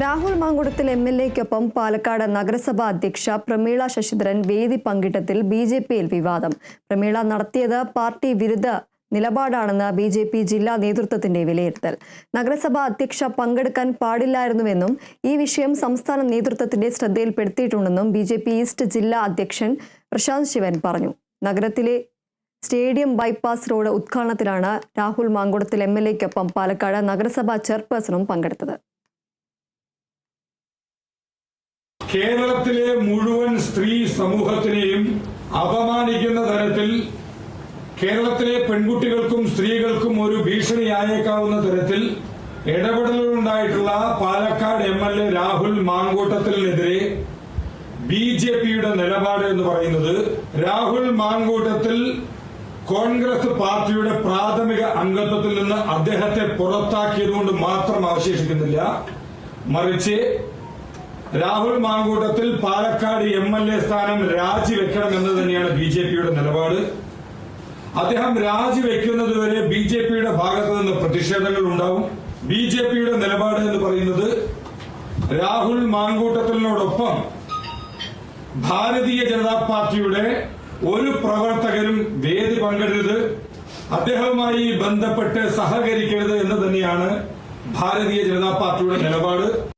Rahul Mamkootathil M L എക്കൊപ്പം പാലക്കാട് നഗരസഭാ അധ്യക്ഷ പ്രമീള ശശിധരൻ വേദി പങ്കിട്ടത്തിൽ ബി ജെ പിയിൽ വിവാദം. പ്രമീള നടത്തിയത് പാർട്ടി വിരുദ്ധ നിലപാടാണെന്ന് ബി ജെ പി ജില്ലാ നേതൃത്വത്തിന്റെ വിലയിരുത്തൽ. നഗരസഭാ അധ്യക്ഷ പങ്കെടുക്കാൻ പാടില്ലായിരുന്നുവെന്നും ഈ വിഷയം സംസ്ഥാന നേതൃത്വത്തിന്റെ ശ്രദ്ധയിൽപ്പെടുത്തിയിട്ടുണ്ടെന്നും ബി ജെ പി ഈസ്റ്റ് ജില്ലാ അധ്യക്ഷൻ പ്രശാന്ത് ശിവൻ പറഞ്ഞു. നഗരത്തിലെ സ്റ്റേഡിയം ബൈപ്പാസ് റോഡ് ഉദ്ഘാടനത്തിലാണ് രാഹുൽ മാങ്കുടത്തിൽ എം എൽ എക്കൊപ്പം പാലക്കാട് നഗരസഭാ ചെയർപേഴ്സണും പങ്കെടുത്തത്. കേരളത്തിലെ മുഴുവൻ സ്ത്രീ സമൂഹത്തിനെയും അപമാനിക്കുന്ന തരത്തിൽ കേരളത്തിലെ പെൺകുട്ടികൾക്കും സ്ത്രീകൾക്കും ഒരു ഭീഷണിയായേക്കാവുന്ന തരത്തിൽ ഇടപെടലുണ്ടായിട്ടുള്ള Palakkad M L A Rahul മാങ്കൂട്ടത്തിനെതിരെ B J പിയുടെ നിലപാട് എന്ന് പറയുന്നത് രാഹുൽ മാങ്കൂട്ടത്തിൽ കോൺഗ്രസ് പാർട്ടിയുടെ പ്രാഥമിക അംഗത്വത്തിൽ നിന്ന് അദ്ദേഹത്തെ പുറത്താക്കിയതുകൊണ്ട് മാത്രം അവശേഷിക്കുന്നില്ല. മറിച്ച് Rahul Mamkootathil Palakkad M L A സ്ഥാനം രാജിവെക്കണമെന്ന് തന്നെയാണ് ബി ജെ പിയുടെ നിലപാട്. അദ്ദേഹം രാജിവെക്കുന്നതുവരെ ബി ജെ പിയുടെ ഭാഗത്ത് നിന്ന് പ്രതിഷേധങ്ങൾ ഉണ്ടാവും. ബി ജെ പിയുടെ നിലപാട് എന്ന് പറയുന്നത് രാഹുൽ മാങ്കൂട്ടത്തിനോടൊപ്പം ഭാരതീയ ജനതാ പാർട്ടിയുടെ ഒരു പ്രവർത്തകരും വേദി പങ്കെടുത്ത് അദ്ദേഹവുമായി ബന്ധപ്പെട്ട് സഹകരിക്കരുത് എന്ന് തന്നെയാണ് ഭാരതീയ ജനതാ പാർട്ടിയുടെ നിലപാട്.